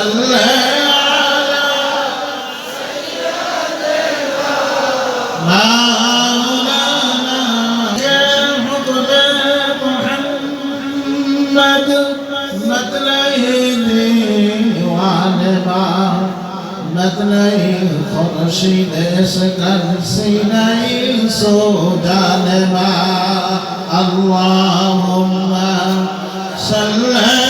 صل على مولانا يا حضرة محمد مثليه وعلما مثليه خرشيد سكن سيني سودان ما اللهم صل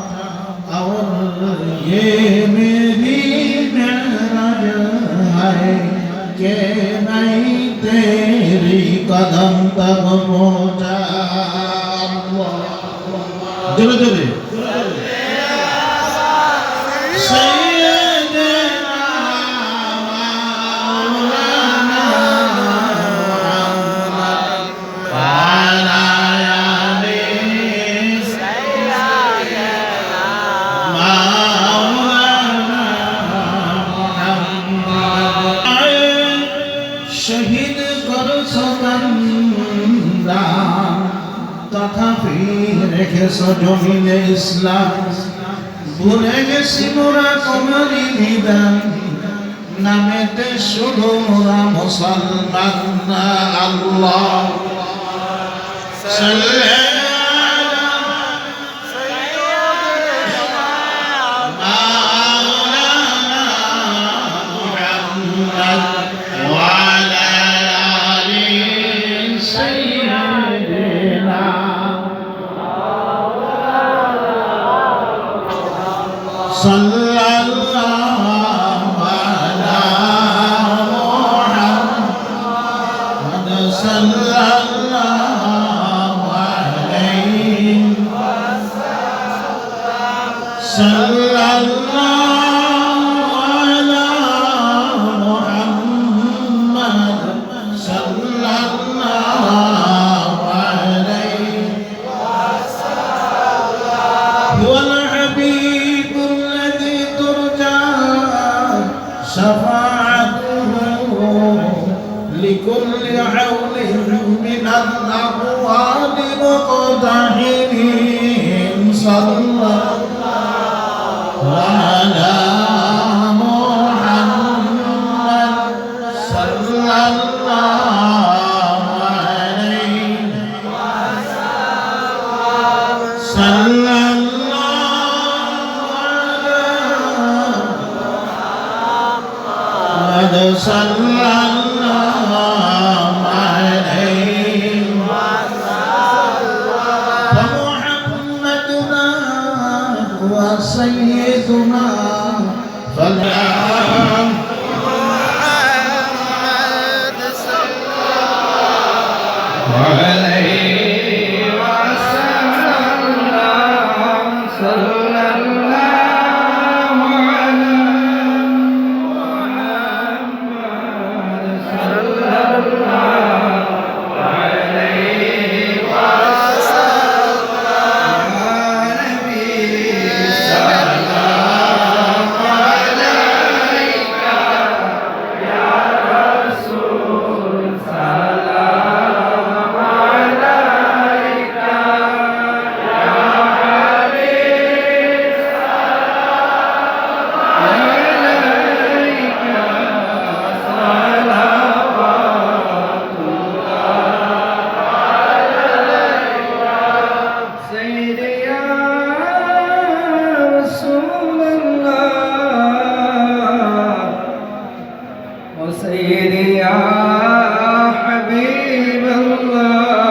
কদম তব মোচা জোরে জোরে রেখেছ জমিনে ইসলাম। ভুলে গেছি মোরা কমারি নিদান। নামেতে শুধু মোরা মুসলমান আল্লাহ। لكل عون من الأقوال مقتحمين صلى سيدنا وسيدي يا حبيب الله.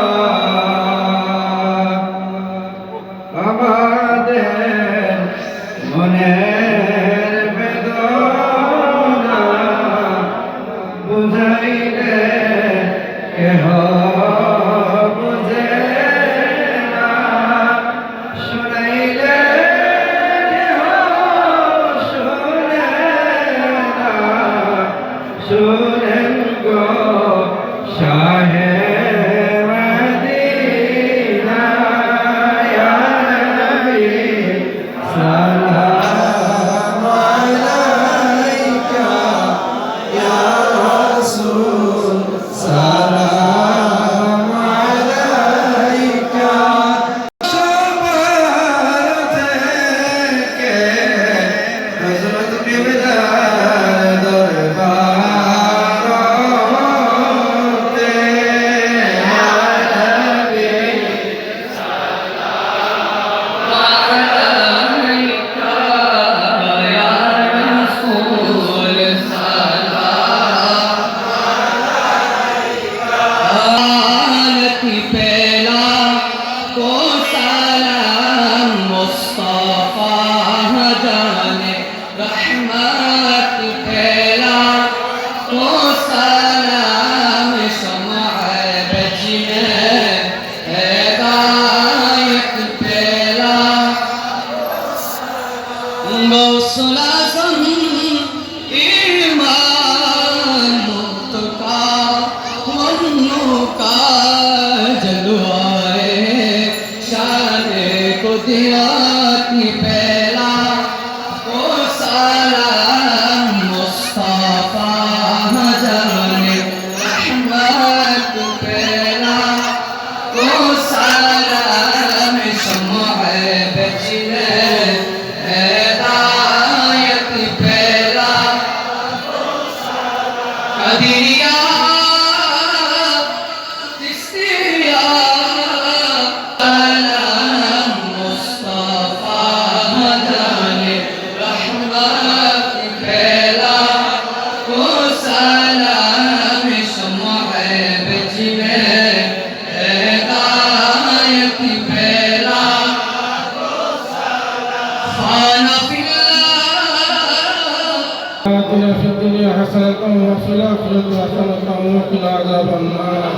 حسنة وفي الآخرة حسنة وقنا عذاب النار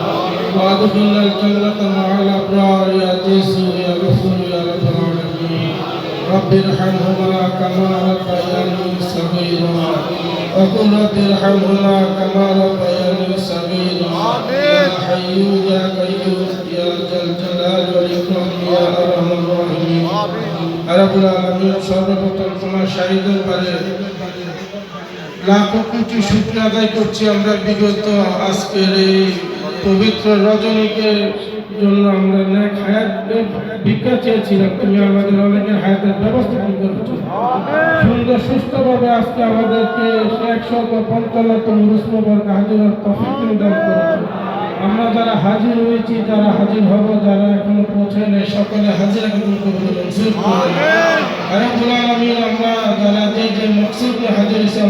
وادخلنا الجنة مع الأبرار يا جيسر يا غفور يا رب العالمين رب ارحمهما كما ربياني صغيرا وقل رب ارحمهما كما ربياني صغيرا يا حي يا قيوم يا ذا الجلال والإكرام يا أرحم الراحمين رب العالمين সর্বপ্রথম তোমার শাহিদের পারে লাখো কোটি শুক্র আদায় করছি আমরা বিগত আজকের এই পবিত্র রজনীকে জন্য আমরা ন্যাক হায়াত ভিক্ষা চেয়েছিলাম তুমি আমাদের অনেকের হায়াতের ব্যবস্থা করেছ? সুন্দর, সুস্থভাবে আজকে আমাদেরকে একশো পঞ্চান্নতম রুসমবর্গ হাজির তফিক দান করেছ। আমরা যারা হাজির হয়েছি, যারা হাজির হব, যারা এখনও পৌঁছায় নাই, সকলে হাজির একদম আমরা যারা যে যে মকসুদ হাজির হয়েছে